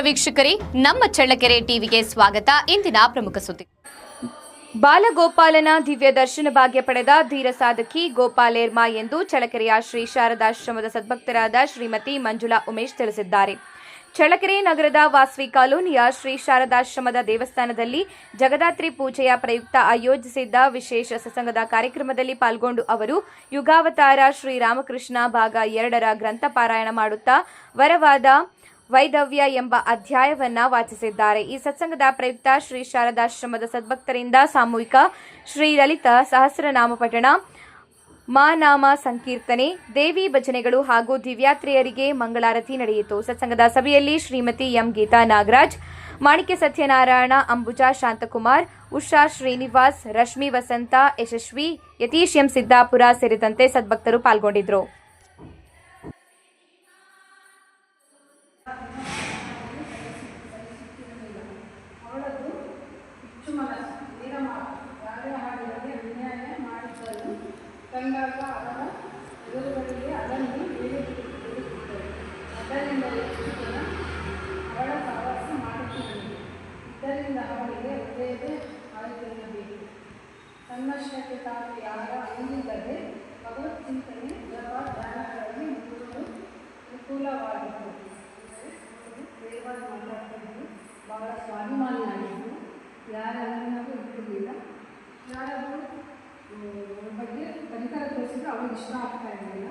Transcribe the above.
ವೀಕ್ಷಕರೇ, ನಮ್ಮ ಚಳ್ಳಕೆರೆ ಟಿವಿಗೆ ಸ್ವಾಗತ. ಇಂದಿನ ಪ್ರಮುಖ ಸುದ್ದಿ. ಬಾಲಗೋಪಾಲನ ದಿವ್ಯ ದರ್ಶನ ಭಾಗ್ಯ ಪಡೆದ ಧೀರ ಸಾಧಕಿ ಗೋಪಾಲೇರ್ಮಾ ಎಂದು ಚಳ್ಳಕೆರೆಯ ಶ್ರೀ ಶಾರದಾಶ್ರಮದ ಸದ್ಭಕ್ತರಾದ ಶ್ರೀಮತಿ ಮಂಜುಳಾ ಉಮೇಶ್ ತಿಳಿಸಿದ್ದಾರೆ. ಚಳ್ಳಕೆರೆ ನಗರದ ವಾಸವಿ ಕಾಲೋನಿಯ ಶ್ರೀ ಶಾರದಾಶ್ರಮದ ದೇವಸ್ಥಾನದಲ್ಲಿ ಜಗದಾತ್ರಿ ಪೂಜೆಯ ಪ್ರಯುಕ್ತ ಆಯೋಜಿಸಿದ್ದ ವಿಶೇಷ ಸತ್ಸಂಗದ ಕಾರ್ಯಕ್ರಮದಲ್ಲಿ ಪಾಲ್ಗೊಂಡು ಅವರು ಯುಗಾವತಾರ ಶ್ರೀರಾಮಕೃಷ್ಣ ಭಾಗ ಎರಡರ ಗ್ರಂಥ ಪಾರಾಯಣ ಮಾಡುತ್ತಾ, ವರವಾದ ವೈದವ್ಯ ಎಂಬ ಅಧ್ಯಾಯವನ್ನ ವಾಚಿಸಿದ್ದಾರೆ. ಈ ಸತ್ಸಂಗದ ಪ್ರಯುಕ್ತ ಶ್ರೀ ಶಾರದಾಶ್ರಮದ ಸದ್ಭಕ್ತರಿಂದ ಸಾಮೂಹಿಕ ಶ್ರೀ ಲಲಿತ ಸಹಸ್ರನಾಮ ಪಠಣ ಮಾನಾಮ ಸಂಕೀರ್ತನೆ, ದೇವಿ ಭಜನೆಗಳು ಹಾಗೂ ದಿವ್ಯಾತ್ರಿಯರಿಗೆ ಮಂಗಳಾರತಿ ನಡೆಯಿತು. ಸತ್ಸಂಗದ ಸಭೆಯಲ್ಲಿ ಶ್ರೀಮತಿ ಎಂ. ಗೀತಾ ನಾಗರಾಜ್, ಮಾಣಿಕ್ಯ ಸತ್ಯನಾರಾಯಣ, ಅಂಬುಜಾ ಶಾಂತಕುಮಾರ್, ಉಷಾ ಶ್ರೀನಿವಾಸ್, ರಶ್ಮಿ ವಸಂತ, ಯಶಸ್ವಿ, ಯತೀಶ್ ಎಂ. ಸಿದ್ದಾಪುರ ಸೇರಿದಂತೆ ಸದ್ಭಕ್ತರು ಪಾಲ್ಗೊಂಡಿದ್ದರು ತಾನು ಯಾರ ಅಂದಿಲ್ಲದೆ ಭಗವತ್ ಚಿಂತನೆ ಜಪ ಧ್ಯಾನಗಳಲ್ಲಿ ಮುಗಿಸಲು ಅನುಕೂಲವಾಗಿತ್ತು. ದೇವರ ಮಾತಾಡ್ತಿದ್ದು ಬಹಳ ಸ್ವಾಭಿಮಾನಿಯಾಗಿದ್ದು ಯಾರನ್ನೂ ಇರ್ತಿರ್ಲಿಲ್ಲ ಯಾರಾದರೂ ಅವ್ರ ಬಗ್ಗೆ ಪರಿಕರ ತೋರಿಸಿದ್ರೆ ಅವಳಿಗೆ ಇಷ್ಟ ಆಗ್ತಾ ಇರಲಿಲ್ಲ.